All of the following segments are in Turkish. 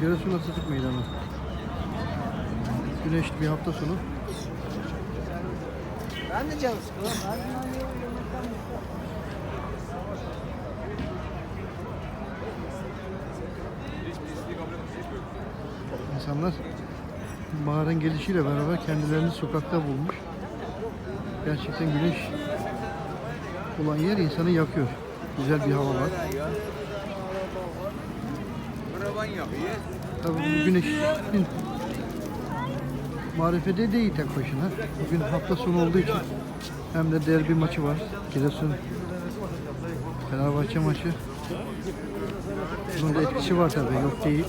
Giresun Atatürk Meydanı. Güneşli bir hafta sonu. Ben de canım sıkıldım. İnsanlar baharın gelişiyle beraber kendilerini sokakta bulmuş. Gerçekten güneş olan yer insanı yakıyor. Güzel bir hava var. Tabii bu güneşin marifede değil tek başına. Bugün hafta sonu olduğu için hem de derbi maçı var. Giresun Fenerbahçe maçı. Bunun da etkisi var tabii. Yok değil.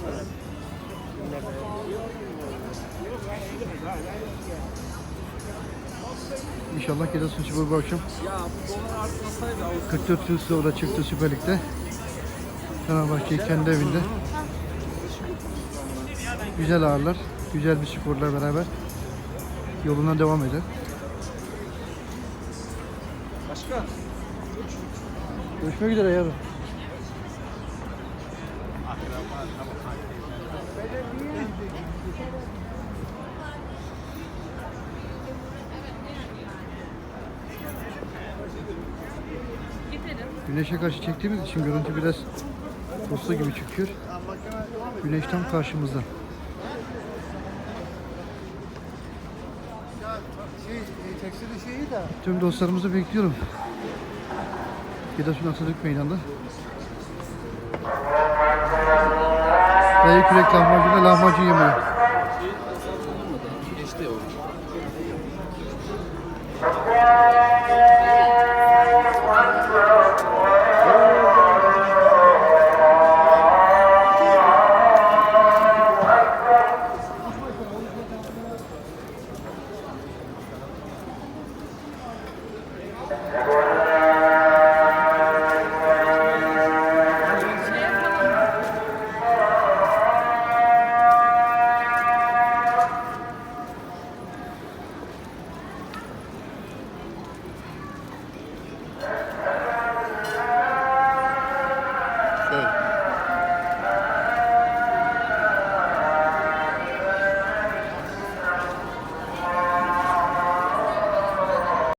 İnşallah Giresun Spor bu akşam 44 yıl sonra çıktı Süper Lig'de. Fenerbahçe'yi kendi evinde. Güzel ağırlar. Güzel bir skorla beraber yoluna devam eder. Başka? Görüşmek üzere yarın. Güneşe karşı çektiğimiz için görüntü biraz puslu gibi çıkıyor. Güneş tam karşımızda. Şey, tekstil şeyi de. Tüm dostlarımızı bekliyorum. Giresun Atatürk Meydanı'nda. Dayı kürek lahmacuna lahmacun yemeği. Geçti o.